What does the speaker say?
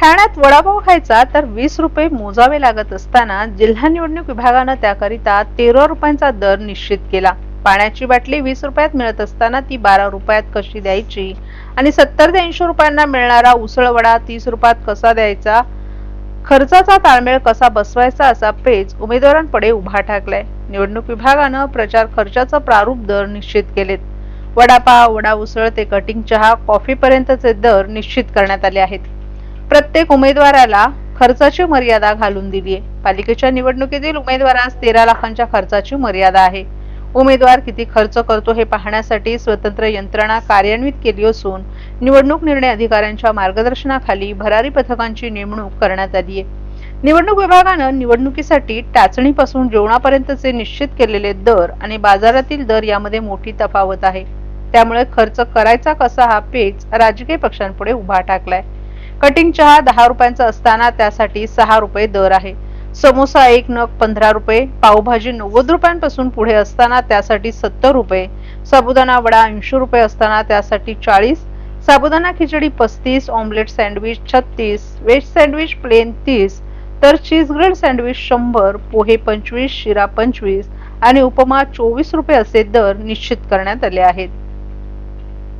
ठाण्यात वडापाव खायचा तर वीस रुपये मोजावे लागत असताना जिल्हा निवडणूक विभागानं त्याकरिता तेरा रुपयांचा दर निश्चित केला. पाण्याची बाटली वीस रुपयात मिळत असताना ती बारा रुपयात कशी द्यायची? आणि सत्तर ते ऐंशी रुपयांना मिळणारा उसळ वडा तीस रुपयात कसा द्यायचा? खर्चाचा ताळमेळ कसा बसवायचा असा पेच उमेदवारांपुढे उभा ठाकलाय. निवडणूक विभागानं प्रचार खर्चाचं प्रारूप दर निश्चित केलेत. वडापाव वडा उसळ ते कटिंग चहा कॉफी पर्यंतचे दर निश्चित करण्यात आले आहेत. प्रत्येक उमेदवाराला खर्चाची मर्यादा घालून दिली आहे पालिकेच्या निवडणुकीतील उमेदवारास तेरा लाखांच्या खर्चाची मर्यादा आहे. उमेदवार किती खर्च करतो हे पाहण्यासाठी स्वतंत्र यंत्रणा कार्यान्वित केली असून निवडणूक निर्णय अधिकाऱ्यांच्या मार्गदर्शनाखाली भरारी पथकांची नेमणूक करण्यात आली आहे. निवडणूक विभागानं निवडणुकीसाठी टाचणीपासून जेवणापर्यंतचे निश्चित केलेले दर आणि बाजारातील दर यामध्ये मोठी तफावत आहे. त्यामुळे खर्च करायचा कसा हा पेच राजकीय पक्षांपुढे उभा टाकलाय. कटिंग चहा दहा रुपयांचा असताना त्यासाठी सहा रुपये दर आहे. समोसा एक नग पंधरा रुपये पावभाजी नव्वद रुपयांपासून पुढे असताना त्यासाठी सत्तर रुपये साबुदाणा वडा ऐंशी रुपये असताना त्यासाठी चाळीस साबुदाणा खिचडी पस्तीस ऑमलेट सँडविच छत्तीस वेज सँडविच प्लेन तीस तर चीज ग्रिल सँडविच शंभर पोहे पंचवीस शिरा पंचवीस आणि उपमा चोवीस रुपये असे दर निश्चित करण्यात आले आहेत.